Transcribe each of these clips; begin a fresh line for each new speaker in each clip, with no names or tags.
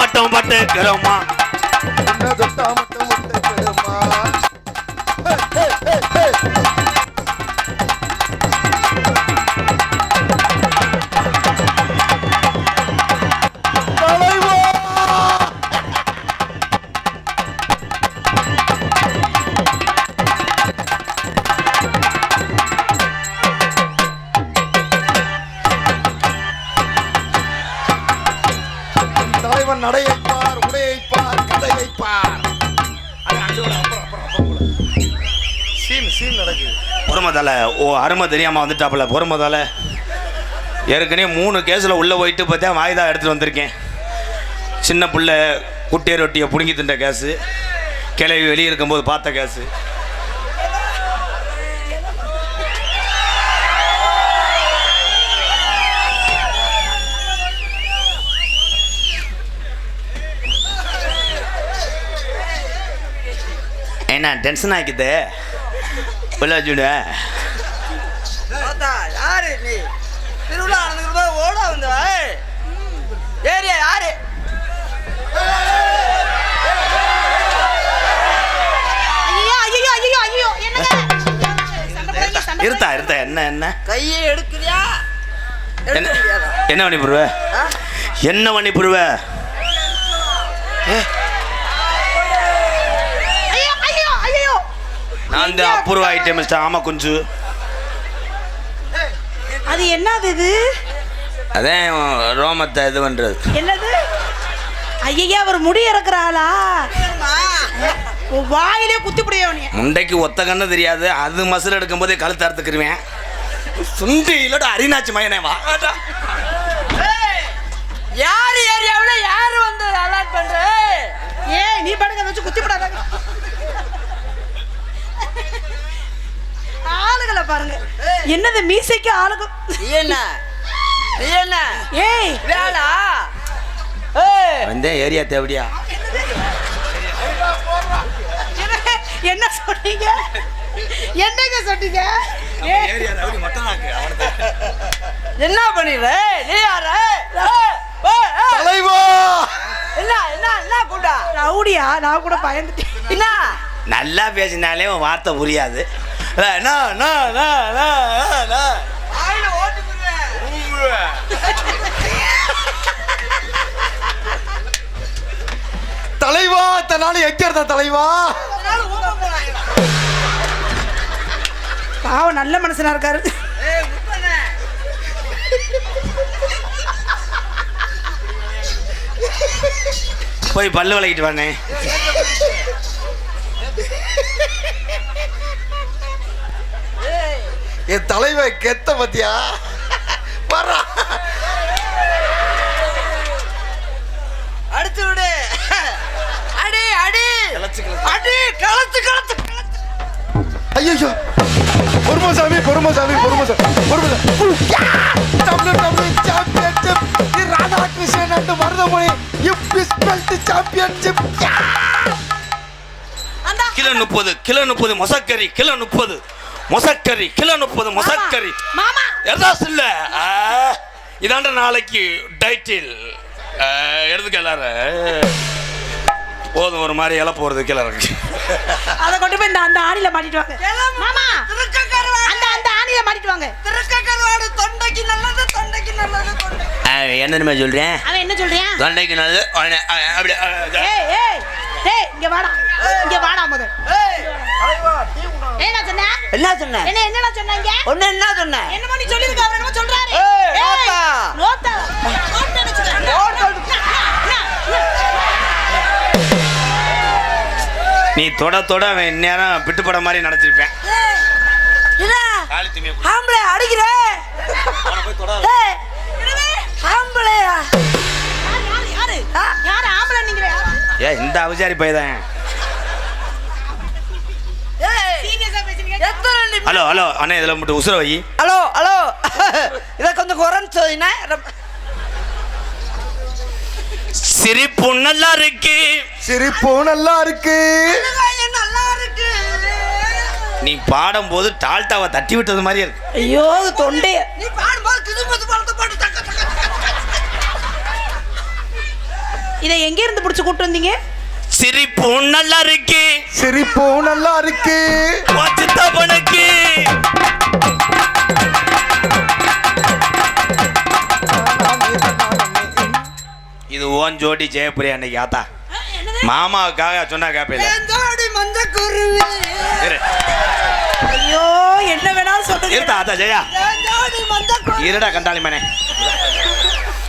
மட்டும் பட்டுக்கிறோமா?
தலைவன் நடையைப்பார் உடையைப்பார் கதையைப்பார். Scene scene நடக்குது.
பொறுமதால ஓ அருமை தெரியாம வந்துட்டாப்புல பொறுமதால. ஏற்கனவே மூணு கேஸில் உள்ளே போயிட்டு பார்த்தா வாய்தா எடுத்துகிட்டு வந்திருக்கேன். சின்ன பிள்ளை குட்டிய ரொட்டியை பிடுங்கி தின்ற கேஸு. கிளவி வெளியே இருக்கும்போது பார்த்த கேஸு. என்ன டென்ஷன் ஆக்கிது
தாத்தா, யாரு நீ? திருவிழா நடந்துக்கிட்டு ஓட வந்த ஏரியா யாரு?
ஐயோ ஐயோ ஐயோ ஐயோ என்னங்க? சண்டை போடாதீங்க, சண்டை
இருத்தா இருத்தா என்ன என்ன?
கையை எடுக்கிறியா?
என்ன பண்ணி போடுவ
ஆ?
என்ன பண்ணி போடுவ
ஐயோ
நான் இந்த அபூர்வ ஐட்டம் மிஸ்டர் ஆமா குஞ்சு
அது என்னது இது?
அதான் ரோமத்தை இது பண்றது.
என்னது? ஐயா அவர் முடி இறக்குற ஆளா உன் வாயிலே குத்தி புடியவனே
முண்டைக்கு ஒத்த கண்ணு தெரியாது. அது மசில் எடுக்கும் போதே கழுத்து அறுத்துக்கிருவேன். சுண்டி இல்லட அரிநாச்சு மயனே வா.
யாரு வந்து அலாட் பண்ற
ஏய் நீ பாடுங்க அதை வச்சு குத்தி விடாத ஆளுகளை பாருங்க என்னது மீசைக்கு ஆளுங்க
நீ என்ன? என்ன?
ஏய்.
ஏய்.
வந்தேன் ஏரியா தேவடியா.
என்ன- என்ன சொன்னீங்க? என்னங்க சொன்னீங்க?
என்ன பண்ணிடுற நீ யாரு.
தலைவா.
என்ன என்ன என்ன கூட்டா?
ரவுடியா நான் கூட பயந்துட்டேன்.
என்ன?
நல்லா பேசினாலே உன் வார்த்தை புரியாது.
தலைவா தன்னால இருந்த தலைவா?
பாவம் நல்ல மனுஷனா இருக்காரு.
போய் பல்லு விளக்கிட்டு வானே
என் தலைவன் கெத்த பத்தியா? வர்றா
அடிச்சு விடு. அடி அடி. அடி கலத்து கலத்து கலத்து
ஐயோ பொறுமசாமி பொறுமசாமி பொறுமசாமி பொறுமசாமி சாம்பியன்ஷிப் ராதாகிருஷ்ணன் அண்ட் மருதமணி இப்பிஸ் பெல்ட் சாம்பியன்ஷிப்
கிலோ முப்பது கிலோ முப்பது மொசக்கறி கிலோ முப்பது. மொசக்கறி கிலோ முப்பது மொசக்கறி.
மாமா.
எதாஸ் இல்ல இதாண்ட நாளைக்கு டைட்டில் எடுத்துக்க எல்லாரும் போதும் ஒரு மாதிரி இலை போறது கீழே இருக்கு
அத கொண்டு போய் இந்த அந்த ஆணில மாட்டிட்டு வாங்க. மாமா. அந்த அந்த ஆணில மாட்டிட்டு வாங்க.
திருக்க கருவாடு தொண்டைக்கு நல்லது தொண்டைக்கு. நல்லது
என்னன்னு சொல்றேன்
அவன் என்ன சொல்றியா?
தொண்டைக்கு நல்லது அப்படி
இங்க வாடா. இங்க வாடா முத
என்ன சொன்ன?
என்ன என்னடா சொன்னாங்க
ஒன்னு என்ன சொன்ன?
என்னமோ நீ சொல்லிருக்க அவர் என்னமோ சொல்றாரு.
ஏய், நோத்தா.
நோத்தா நோத்தா நினைச்சுக்க
நோத்தா.
நீ தொட தொட அவன் இந்நேரம் பிட்டு படம் மாதிரி நடத்திருப்பேன்.
ஆம்பளை அடிக்கிற?
போய்
யாரு யாரு?
ஏ இந்த அவசாரி பையதான். ஹலோ ஹலோ அண்ணா இதில் மட்டும் உசுர வை.
Hello hello. இதை கொஞ்சம் குறைன்னு சொன்னீங்கன்னா ரொம்ப-
சிரிப்பு நல்லா இருக்கு.
சிரிப்பு நல்லா இருக்கு.
வெங்காயம் நல்லா இருக்கு.
நீ பாடும்போது டால்டாவை தட்டி விட்டது மாதிரியே இருக்கு.
ஐயோ தொண்டைய. இதை எங்க இருந்து புடிச்சு கூட்டு வந்தீங்க?
சிரிப்பு நல்லா இருக்கு
சிரிப்பும் நல்லா இருக்கு
சித்தப்பனுக்கு இது ஓன் ஜோடி ஜெயப்பிரியா அன்னைக்கு ஆத்தா. மாமாவுக்காக சொன்னா கேப்பையில
ஜோடி மஞ்ச குருவி.
ஐயோ என்ன வேணாலும் சொல்லுங்க.
இருத்தா ஆத்தா ஜெயா.
ஜோடி மஞ்ச குருவி.
இருடா கண்டாளி மனே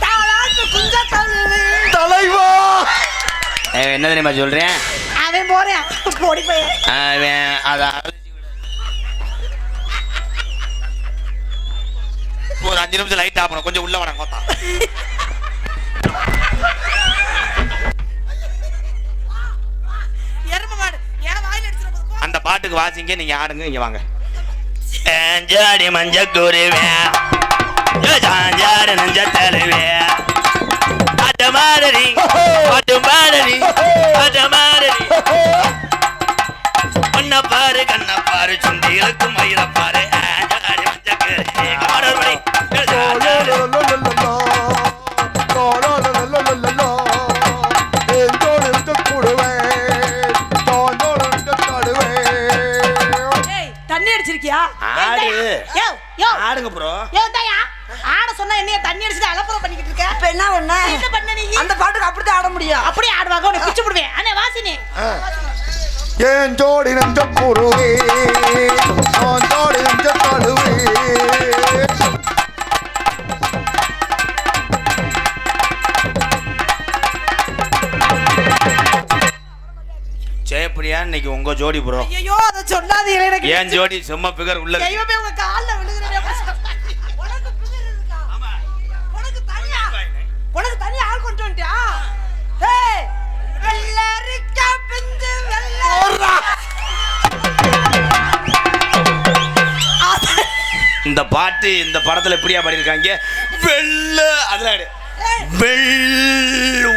தாளாட்டு குஞ்ச தழுவி
தலைவா!
என்ன தெரியுமா சொல்றேன்
அவன் போறேன். போடி போய்.
அவன் அத ஒரு அஞ்சு நிமிஷம் லைட் ஆகணும் கொஞ்சம் உள்ள வேணாம் கோத்தா. அந்த பாட்டுக்கு வாசிங்க நீங்க ஆடுங்க இங்க வாங்க. ஏஞ்சாடி மஞ்ச குருவே? சாஞ்சாடு நஞ்ச தழுவே மாறி அட்ட மாறி உன்ன பாரு கண்ண பாரு சுண்டி இழுக்கும் மயில பாரு
தண்ணி அடிச்சிருக்கியா?
ஆடு. ஆடுங்க ப்ரோ.
யோ தாயா சொன்னா என்னைய தண்ணி அடிச்சிட்டு அலப்பறம் பண்ணிக்கிட்டு இருக்க?
இப்ப என்ன பண்ண?
என்ன பண்ண நீ?
அந்த பாட்டுக்கு அப்படித்தான் ஆட முடியும்.
அப்படியே ஆடுவாங்க உன்னை பிச்சு போடுவேன். அண்ணே வாசினே.
ஏன் ஜோடி நஞ்ச குருவே நான் ஜோடி நஞ்ச தழுவே
ஜெயப்பிரியா இன்னைக்கு உங்க ஜோடி ப்ரோ
ஐயோ அத சொல்லாதீங்க எனக்கு
ஏன் ஜோடி சும்மா பிகர் உள்ள இருக்கு.
தெய்வமே உங்க கால்ல விழுகுறேன் வந்துட்டியா ஏய்
வெள்ளரிக்கா பிஞ்சு வெள்ள
இந்த பாட்டு இந்த படத்துல எப்படியா பாடியிருக்காங்க வெள்ள அதுல. வெள்ளூ.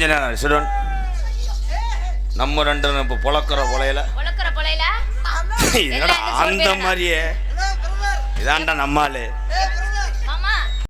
கொஞ்ச நேரம் சிறுவன். நம்ம ரெண்டு பேரும் இப்ப பொழக்கிற
என்ன
அந்த மாதிரியே. இதான்டா நம்மாளு
ஏய்,